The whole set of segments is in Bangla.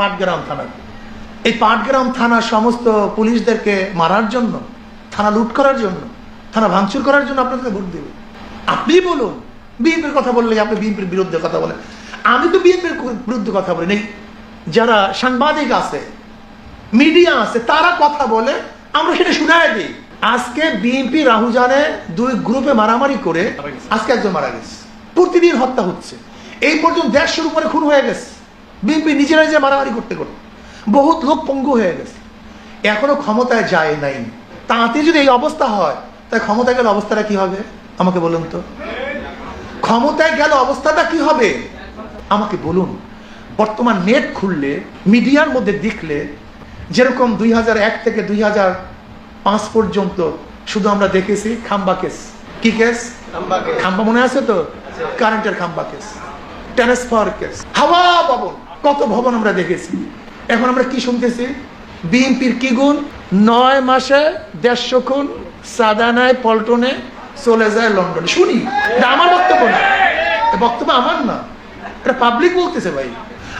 পাটগ্রাম থানা এই পাটগ্রাম থানা সমস্ত পুলিশদেরকে মারার জন্য থানা লুট করার জন্য থানা ভাঙচুর করার জন্য আপনাকে ভোট দেবে। আপনি বলুন বিএনপির কথা বললে আপনি বিএনপির বিরুদ্ধে কথা বলেন। আমি তো বিএনপির বিরুদ্ধে কথা বলি নেই। যারা সাংবাদিক আছে মিডিয়া আছে তারা কথা বলে আমরা সেটা শুনাই দিই। আজকে বিএনপি রাহুজানে দুই গ্রুপে মারামারি করে আজকে একজন মারা গেছে। প্রতিদিন হত্যা হচ্ছে। এই পর্যন্ত দেড়শোর উপরে খুন হয়ে গেছে। বিএনপি নিজেরাই যে মারামারি করতে করতে বহুত লোক পঙ্গু হয়ে গেছে। এখনও ক্ষমতায় যায় নাই। তাতে যদি এই অবস্থা হয় তাই ক্ষমতায় গেলে অবস্থাটা কি হবে? আমাকে বলুন তো। ক্ষমতায় গেল অবস্থাটা কি হবে? আমাকে বলুন। বর্তমান নেট খুললে মিডিয়ার মধ্যে দেখলে যেরকম দুই এক থেকে দুই পাঁচ পর্যন্ত শুধু আমরা দেখেছি খাম্বা কেস। কি কেস? খাম্বা মনে আছে তো? কারেন্টের খাম্বা কেস। Transfer case. হাওয়া ভবন কত ভবন আমরা দেখেছি। এখন আমরা কি শুনতেছি? বিএনপির কি গুণ? নয় মাসে দেড়শো খুন সাদানায় পল্টনে চলে যায় লন্ডনে। শুনি আমার বক্তব্য না। বক্তব্য আমার না। এটা পাবলিক বলতেছে ভাই।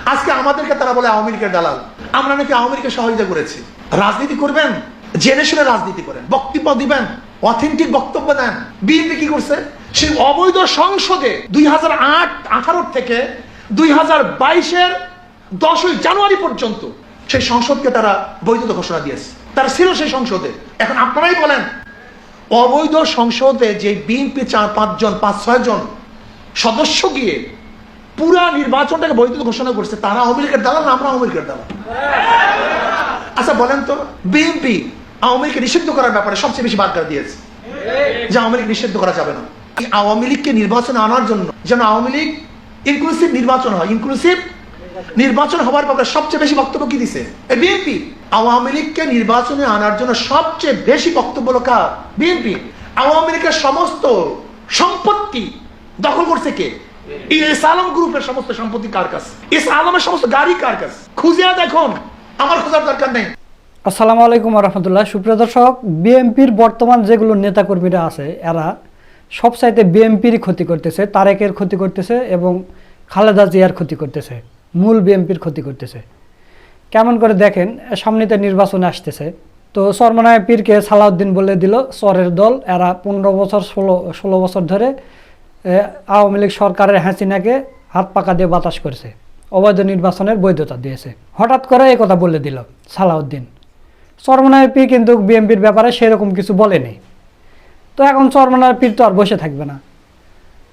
আজকে আমাদেরকে তারা বলে আওয়ামী লীগের দালাল। আমরা নাকি আওয়ামী লীগের সহযোগিতা করেছি। রাজনীতি করবেন, জেনে শুনে রাজনীতি করেন, বক্তব্য দিবেন অথেন্টিক বক্তব্য দেন। বিএনপি কি করছে? সেই অবৈধ সংসদে দুই হাজার আট থেকে দুই হাজার বাইশের দশই জানুয়ারি পর্যন্ত সেই সংসদকে তারা বৈধতা ঘোষণা দিয়েছে। তারা ছিল সেই সংসদে। এখন আপনারাই বলেন, অবৈধ সংসদে যে বিএনপি চার, পাঁচজন, পাঁচ ছয় জন সদস্য গিয়ে পুরা নির্বাচনটাকে বৈধ ঘোষণা করছে, তারা আওয়ামী লীগের না আমরা আওয়ামী লীগের আচ্ছা বলেন তো, বিএনপি আওয়ামী লীগকে নিষিদ্ধ করার ব্যাপারে সবচেয়ে বেশি বার্তা দিয়েছে যে আওয়ামী লীগ নিষিদ্ধ করা যাবে না। আওয়ামী লীগকে নির্বাচনে আনার জন্য যেন আওয়ামী লীগ ইনক্লুসিভ নির্বাচন হয় ইনক্লুসিভ নির্বাচন হওয়ার ব্যাপারে সবচেয়ে বেশি বক্তব্য কি দিছে? বিএনপি। আওয়ামী লীগকে নির্বাচনে আনার জন্য সবচেয়ে বেশি বক্তব্য হলো কার? বিএনপি। আওয়ামী লীগের সমস্ত সম্পত্তি দখল করছে কে? এই এস আলম গ্রুপের সমস্ত সম্পত্তি কার কাছে? এস আলমের সমস্ত গাড়ি কার কাছে? দেখুন, আমার খোঁজার দরকার নেই। আসসালামু আলাইকুম রহমতুল্লাহ। সুপ্রিয় দর্শক, বিএনপির বর্তমান যেগুলো নেতাকর্মীরা আছে, এরা সবসাইতে বিএনপির ক্ষতি করতেছে, তারেকের ক্ষতি করতেছে এবং খালেদা জিয়ার ক্ষতি করতেছে। মূল বিএনপির ক্ষতি করতেছে। কেমন করে দেখেন সামনেতে নির্বাচন আসতেছে। তো সরমনায় পীরকে সালাউদ্দিন বলে দিল সরের দল, এরা পনেরো বছর, ষোলো ষোলো বছর ধরে আওয়ামী লীগ সরকারের হাসিনাকে হাত পাকা দিয়ে বাতাস করেছে। অবৈধ নির্বাচনের বৈধতা দিয়েছে। হঠাৎ করে এই কথা বলে দিল সালাউদ্দিন। চরমনায় পীর কিন্তু বিএনপির ব্যাপারে সেরকম কিছু বলেনি। তো এখন চরমনায় পীর তো আর বসে থাকবে না।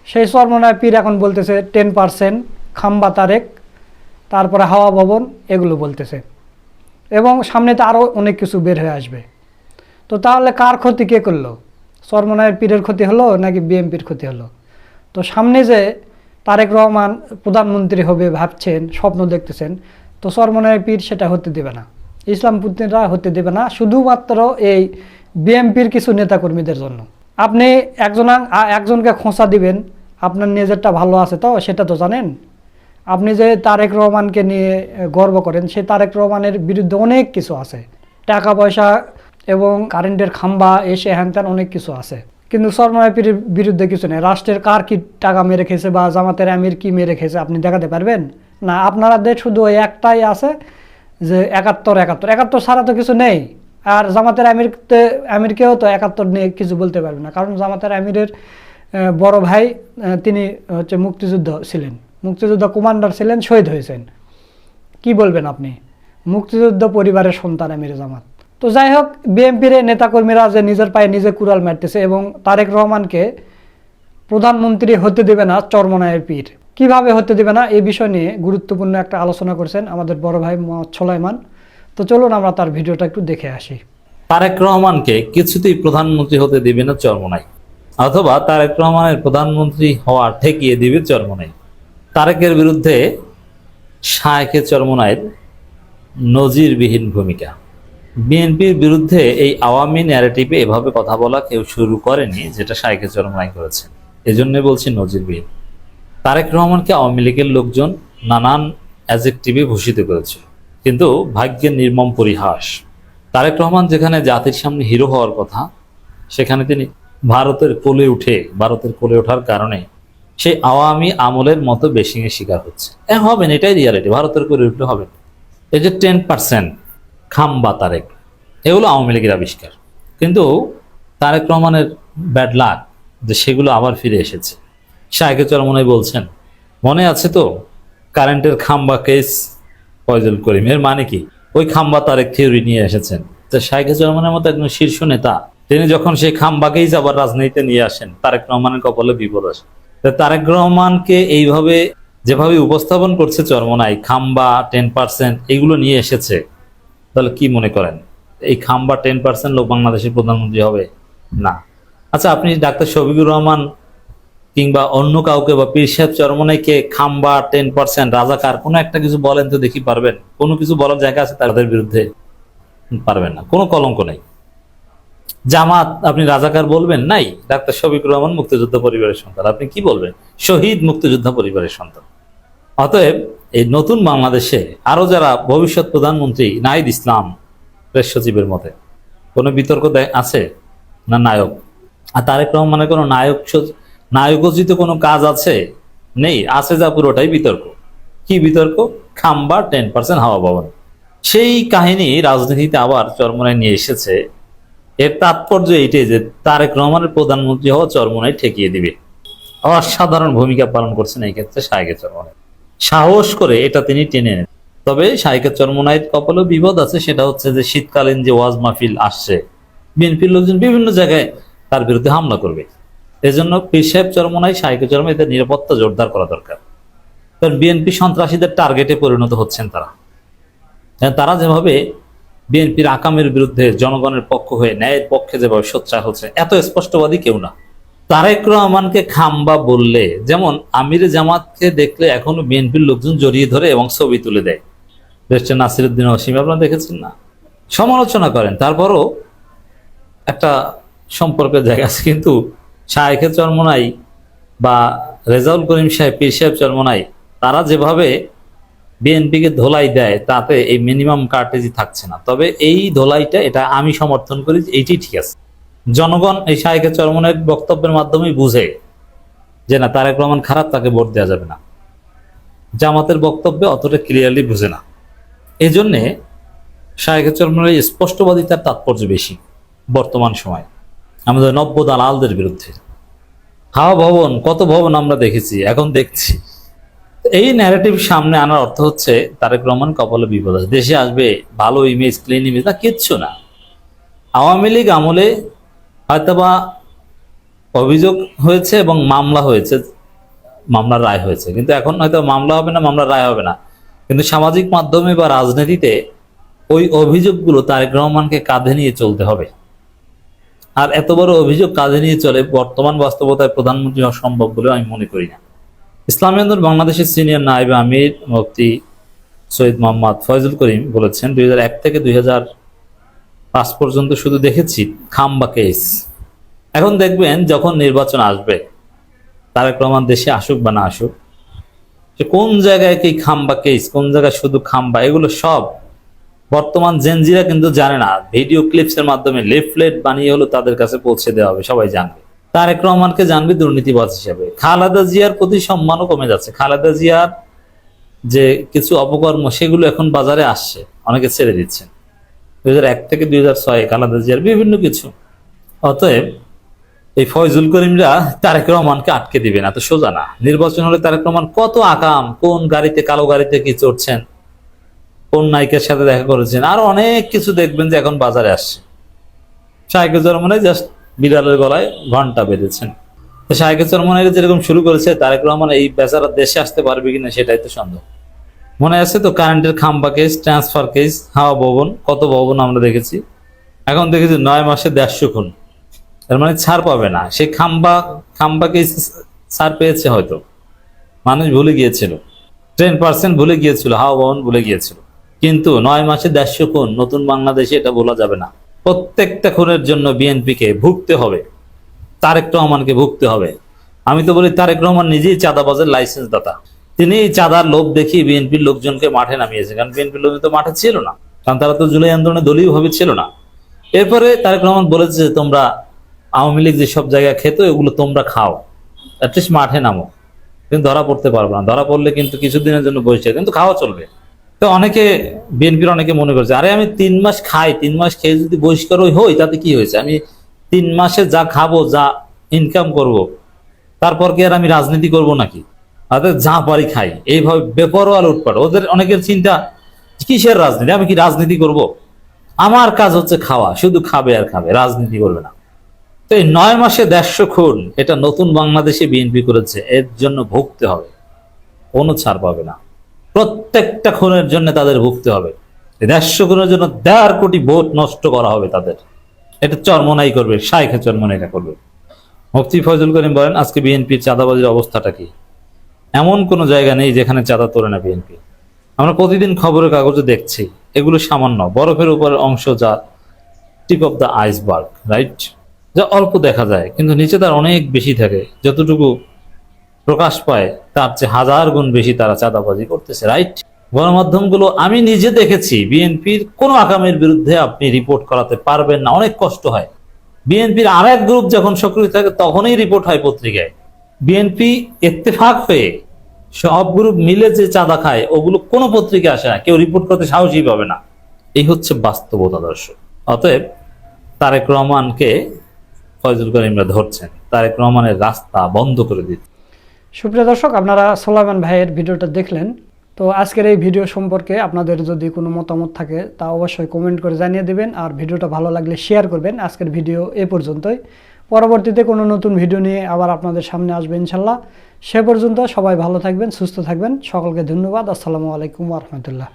সেই চরমনায় পীর এখন বলতেছে, টেন পার্সেন্ট খাম্বা তারেক তারপরে হাওয়া ভবন এগুলো বলতেছে। এবং সামনে তো আরও অনেক কিছু বের হয়ে আসবে। তো তাহলে কার ক্ষতি কে করল? চরমনায়ের পীরের ক্ষতি হলো নাকি বিএনপির ক্ষতি হলো? তো সামনে যে তারেক রহমান প্রধানমন্ত্রী হবে ভাবছেন, স্বপ্ন দেখতেছেন, তো চরমনায়ের পীর সেটা হতে দেবে না। ইসলামপন্থীরা হতে দেবে না, শুধুমাত্র এই বিএমপির কিছু নেতাকর্মীদের জন্য। আপনি একজন একজনকে খোঁচা দিবেন, আপনার নিজেরটা ভালো আছে তো, সেটা তো জানেন? আপনি যে তারেক রহমানকে নিয়ে গর্ব করেন, সেই তারেক রহমানের বিরুদ্ধে অনেক কিছু আছে। টাকা পয়সা এবং কারেন্টের খাম্বা, এসে হ্যান ত্যান অনেক কিছু আছে। কিন্তু সরমায়ের বিরুদ্ধে কিছু নেই। রাষ্ট্রের কার কি টাকা মেরে খেয়েছে বা জামাতের আমির কি মেরে খেয়েছে আপনি দেখাতে পারবেন? না আপনাদের শুধু ওই একটাই আছে যে একাত্তর একাত্তর। একাত্তর ছাড়া তো কিছু নেই। আর জামাতের আমিরতে আমিরকেও তো একাত্তর নিয়ে কিছু বলতে পারবে না। কারণ জামাতের আমিরের বড় ভাই তিনি হচ্ছে মুক্তিযুদ্ধ ছিলেন। মুক্তিযুদ্ধ কমান্ডার ছিলেন, শহীদ হয়েছেন। কি বলবেন আপনি? মুক্তিযুদ্ধ পরিবারের সন্তান আমির জামাত। তো যাই হোক, বিএনপির নেতাকর্মীরা যে নিজের পায়ে নিজে কুড়াল মারতেছে এবং তারেক রহমানকে প্রধানমন্ত্রী হতে দেবে না চরমনায়ের পীর। কীভাবে হতে দেবে না এই বিষয় নিয়ে গুরুত্বপূর্ণ একটা আলোচনা করছেন আমাদের বড় ভাই মোহাম্মদ সোলাইমান। তো চলুন আমরা তার ভিডিওটা একটু দেখে আসি। তারেক রহমানকে কিছুতেই প্রধানমন্ত্রী হতে দিবে না চরমনাই, অথবা তারেক রহমানের প্রধানমন্ত্রী হওয়া ঠেকিয়ে দিবে চরমনাই। তারেকের বিরুদ্ধে শায়েকে চরমনাইয়ের নজিরবিহীন ভূমিকা। বিএনপির বিরুদ্ধে এই আওয়ামী ন্যারেটিভে এভাবে কথা বলা কেউ শুরু করেনি, যেটা শায়েকে চরমনাই করেছে। এজন্য বলছি নজিরবিহীন। তারেক রহমানকে আওয়ামী লীগের লোকজন নানান অ্যাজেক্টিভে ভূষিত করেছে, কিন্তু ভাগ্যের নির্মম পরিহাস। তারেক রহমান যেখানে জাতির সামনে হিরো হওয়ার কথা, সেখানে তিনি ভারতের কোলে উঠে, ভারতের কোলে ওঠার কারণে সেই আওয়ামী আমলের মতো বেশিংয়ের শিকার হচ্ছে। হবেন এটাই রিয়ালিটি ভারতের করে উঠলে হবে এই যে টেন পার্সেন্ট খাম্বা তারেক এগুলো আওয়ামী লীগের আবিষ্কার। কিন্তু তারেক রহমানের ব্যাড লাক যে সেগুলো আবার ফিরে এসেছে। শাহেকে চরমনাই বলছেন, মনে আছে তো? কারেন্টের খাম্বা কেস ফয়জুল করিম, এর মানে কি? ওই খাম্বা তারেক থিওরি নিয়ে এসেছেন। তো শাহেকে চরমনের মতো একজন শীর্ষ নেতা, তিনি যখন সেই খাম্বাকেই আবার রাজনীতিতে নিয়ে আসেন, তারেক রহমানের কপালে বিপদ আসে। তারেক রহমানকে এইভাবে যেভাবে উপস্থাপন করছে চরমনাই, খাম্বা টেন পার্সেন্ট এগুলো নিয়ে এসেছে, তাহলে কি মনে করেন? এই খাম্বা টেন পার্সেন্ট লোক বাংলাদেশের প্রধানমন্ত্রী হবে? না। আচ্ছা আপনি ডাক্তার শফিকুর রহমান কিংবা অন্য কাউকে বা পীর সাহেব চরমনাইকে খাম্বা টেন পার্সেন্ট রাজাকার, কোনো একটা কিছু বলেন তো দেখি পারবেন। কোনো কিছু বলার জায়গা আছে তাদের বিরুদ্ধে? পারবেন না। কোনো কলঙ্ক নেই। জামাত, আপনি রাজাকার বলবেন? নাই। ডাক্তার শফিকুর রহমান মুক্তিযোদ্ধা পরিবারের সন্তান। আপনি কি বলবেন? শহীদ মুক্তিযোদ্ধা পরিবারের সন্তান। অতএব এই নতুন বাংলাদেশে আরও যারা ভবিষ্যৎ প্রধানমন্ত্রী নাহিদ ইসলাম, প্রেস সচিবের মতে, কোনো বিতর্ক আছে? না নায়ক? আর তারেক রহমানের কোনো নায়ক নায়কোচিত কোনো কাজ আছে? নেই। আছে যা পুরোটাই বিতর্ক। কি বিতর্ক? খাম্বা টেন পার্সেন্ট হাওয়া ভবন। সেই কাহিনী রাজনীতিতে আবার চরমনায় নিয়ে এসেছে। এর তাৎপর্য এইটাই যে তারেক রহমানের প্রধানমন্ত্রী হওয়া চরমনায় ঠেকিয়ে দিবে। অসাধারণ ভূমিকা পালন করছেন এই ক্ষেত্রে শাহেকে চরমনায়। সাহস করে এটা তিনি টেনে নেন। তবে শাহিকা চরমনাইয়ের কপালেও বিপদ আছে, সেটা হচ্ছে যে শীতকালীন যে ওয়াজ মাহফিল আসছে, বিএনপির লোকজন বিভিন্ন জায়গায় তার বিরুদ্ধে হামলা করবে। এজন্য পীর সাহেব চরমনাই শাহিকা চরম এদের নিরাপত্তা জোরদার করা দরকার। কারণ বিএনপি সন্ত্রাসীদের টার্গেটে পরিণত হচ্ছেন তারা। তারা যেভাবে বিএনপির আকামের বিরুদ্ধে জনগণের পক্ষ হয়ে ন্যায়ের পক্ষে যেভাবে সোচ্চার হচ্ছে, এত স্পষ্টবাদী কেউ না। তারেক রহমানকে খাম্বা বললে, যেমন আমির জামাতকে দেখলে এখনও বিএনপির লোকজন জড়িয়ে ধরে এবং ছবি তুলে দেয়। ব্যারিস্টার নাসিরুদ্দিন অসীম আপনারা দেখেছেন না? সমালোচনা করেন। তারপরও একটা সম্পর্কের জায়গা আছে, কিন্তু শাহেখের চরমনাই বা রেজাউল করিম সাহেব, পীর সাহেব চরমনাই, তারা যেভাবে বিএনপিকে ধোলাই দেয়, তাতে এই মিনিমাম কার্টেজি থাকছে না। তবে এই ধোলাইটা, এটা আমি সমর্থন করি এইটাই ঠিক আছে। জনগণ এই শাহেখের চরমনের বক্তব্যের মাধ্যমেই বুঝে যে না, তারেক রহমান খারাপ, তাকে ভোট দেওয়া যাবে না। জামাতের বক্তব্যে অতটা ক্লিয়ারলি বুঝে না। এই জন্যে শাহেখের চরমনের স্পষ্টবাদিতার তাৎপর্য বেশি বর্তমান সময়। আমাদের নব্য দালালদের বিরুদ্ধে। হাওয়া ভবন, কত ভবন আমরা দেখেছি, এখন দেখছি। এই ন্যারেটিভ সামনে আনার অর্থ হচ্ছে তারেক রহমান কপালে বিপদ আছে। দেশে আসবে, ভালো ইমেজ ক্লিন ইমেজ না কিচ্ছু না। আওয়ামী লীগ আমলে হয়তোবা অভিযোগ হয়েছে এবং মামলা হয়েছে, মামলার রায় হয়েছে। কিন্তু এখন হয়তো মামলা হবে না, মামলার রায় হবে না। কিন্তু সামাজিক মাধ্যমে বা রাজনীতিতে ওই অভিযোগগুলো তারেক রহমানকে কাঁধে নিয়ে চলতে হবে। আর এত বড় অভিযোগ কাঁধে নিয়ে চলে বর্তমান বাস্তবতায় প্রধানমন্ত্রী হওয়া সম্ভব বলে আমি মনে করি না। ইসলামী আন্দোলন বাংলাদেশের সিনিয়র নায়েব আমির মুফতি সৈয়দ মোহাম্মদ ফয়জুল করিম বলেছেন, দুই হাজার এক থেকে দুই পাঁচ পর্যন্ত শুধু দেখেছি খাম্বা কেস এখন দেখবেন যখন নির্বাচন আসবে, তারেক রহমান দেশে আসুক বা না আসুক যে কোন জায়গায় কি খাম্বা কেস কোন জায়গায় শুধু খাম্বা, এগুলো সব বর্তমান জেনজিরা কিন্তু জানে না। ভিডিও ক্লিপসের মাধ্যমে লিফলেট বানিয়ে হলো তাদের কাছে পৌঁছে দেওয়া হবে, সবাই জানবে। তারেক রহমানকে জানবে দুর্নীতিবাজ হিসাবে। খালেদা জিয়ার প্রতি সম্মানও কমে যাচ্ছে। খালেদা জিয়ার যে কিছু অপকর্ম, সেগুলো এখন বাজারে আসছে। অনেকে ছেড়ে দিচ্ছেন। দুই এক থেকে দুই হাজার ছয়, খালেদা জিয়ার বিভিন্ন কিছু। অতএব এই ফয়জুল করিমরা তারেক রহমানকে আটকে দিবে না, তো সোজা না। নির্বাচন হলে তারেক রহমান কত আকাম, কোন গাড়িতে, কালো গাড়িতে কি চড়ছেন, কোন নায়িকার সাথে দেখা করেছেন। আর অনেক কিছু দেখবেন যে এখন বাজারে আসছে। শাহেকে চরমনে জাস্ট বিড়ালের গলায় ঘণ্টা বেঁধেছেন। তো শাহেকে চরমনের যেরকম শুরু করেছে, তারেক রহমান এই বেচারা দেশে আসতে পারবে কিনা সেটাই তো সন্দেহ। মনে আছে তো কারেন্টের খাম্বা কেস, ট্রান্সফার কেস, হাওয়া ভবন, কত ভবন আমরা দেখেছি। এখন দেখেছি নয় মাসে দেড়শো খুন। তার মানে ছাড় পাবে না। সেই খাম্বা খাম্বা কেস ছাড় পেয়েছে হয়তো। মানুষ ভুলে গিয়েছিল। টেন পার্সেন্ট ভুলে গিয়েছিল, হাওয়া ভবন ভুলে গিয়েছিল। কিন্তু নয় মাসে দেড়শো খুন, নতুন বাংলাদেশে এটা বলা যাবে না। প্রত্যেকটা খুনের জন্য বিএনপিকে ভুগতে হবে। তারেক রহমানকে ভুগতে হবে। আমি তো বলি, তারেক রহমান নিজেই চাঁদাবাজের লাইসেন্স দাতা তিনি চাঁদার লোভ দেখিয়ে বিএনপির লোকজনকে মাঠে নামিয়েছে। কারণ বিএনপির লোকজন তো মাঠে ছিল না। কারণ তারা তো জুলাই আন্দোলনে দলীয় ভাবে ছিল না। এরপরে তারেক রহমান বলেছে যে, তোমরা আওয়ামী লীগ যেসব জায়গায় খেত, এগুলো তোমরা খাও। অ্যাটলিস্ট মাঠে নামো। কিন্তু ধরা পড়তে পারবে না। ধরা পড়লে কিন্তু কিছুদিনের জন্য বসে কিন্তু খাওয়া চলবে। তো অনেকে বিএনপির অনেকে মনে করছে, আরে আমি তিন মাস খাই, তিন মাস খেয়ে যদি বহিষ্কার হই তাতে কি হয়েছে? আমি তিন মাসে যা খাব, যা ইনকাম করব, তারপর কি আর আমি রাজনীতি করব নাকি? তাদের যা পারি খাই। এইভাবে বেপরোয়া লুটপাট। ওদের অনেকের চিন্তা, কিসের রাজনীতি? আমি কি রাজনীতি করব? আমার কাজ হচ্ছে খাওয়া, শুধু খাবে আর খাবে, রাজনীতি করবে না। তো এই নয় মাসে দেড়শো খুন, এটা নতুন বাংলাদেশে বিএনপি করেছে, এর জন্য ভুগতে হবে। কোনো ছাড় পাবে না। প্রত্যেকটা খুনের জন্য তাদের ভুগতে হবে। দেড়শো খুনের জন্য দেড় কোটি ভোট নষ্ট করা হবে তাদের। এটা চরমনাই করবে, শাইখে চরমনাইটা করবে। মুফতি ফজল করিম বলেন, আজকে বিএনপির চাঁদাবাজির অবস্থাটা কি? এমন কোনো জায়গা নেই যেখানে চাঁদা তোলে না বিএনপি। আমরা প্রতিদিন খবরের কাগজে দেখছি, এগুলো সামান্য। বরফের উপরের অংশ যা tip of the iceberg right যা অল্প দেখা যায়, কিন্তু নিচে তার অনেক বেশি থাকে। যতটুকু প্রকাশ পায় তার চেয়ে হাজার গুণ বেশি তারা চাঁদাবাজি করতেছে রাইট গণমাধ্যমগুলো আমি নিজে দেখেছি, বিএনপির কোনো আকামের বিরুদ্ধে আপনি রিপোর্ট করাতে পারবেন না, অনেক কষ্ট হয়। বিএনপির আর এক গ্রুপ যখন সক্রিয় থাকে, তখনই রিপোর্ট হয় পত্রিকায়। বিএনপি ইত্তেফাক হয়ে সব গ্রুপ মিলে যে চাঁদা খায়, ওগুলো কোনো পত্রিকা আসে না, কেউ রিপোর্ট করতে সাহসই পাবে না। এই হচ্ছে বাস্তবতা, দর্শক। অতএব তারেক রহমানকে ফয়জুল করিমরা ধরছেন, তারেক রহমানের রাস্তা বন্ধ করে দিচ্ছে। সুপ্রিয় দর্শক, আপনারা সোলাইমান ভাইয়ের ভিডিওটা দেখলেন। তো আজকের এই ভিডিও সম্পর্কে আপনাদের যদি কোনো মতামত থাকে, তা অবশ্যই কমেন্ট করে জানিয়ে দেবেন। আর ভিডিওটা ভালো লাগলে শেয়ার করবেন। আজকের ভিডিও এ পর্যন্তই। পরবর্তীতে কোনো নতুন ভিডিও নিয়ে আবার আপনাদের সামনে আসবে ইনশাল্লাহ। সে পর্যন্ত সবাই ভালো থাকবেন, সুস্থ থাকবেন। সকলকে ধন্যবাদ। আসসালামু আলাইকুম রহমতুল্লাহ।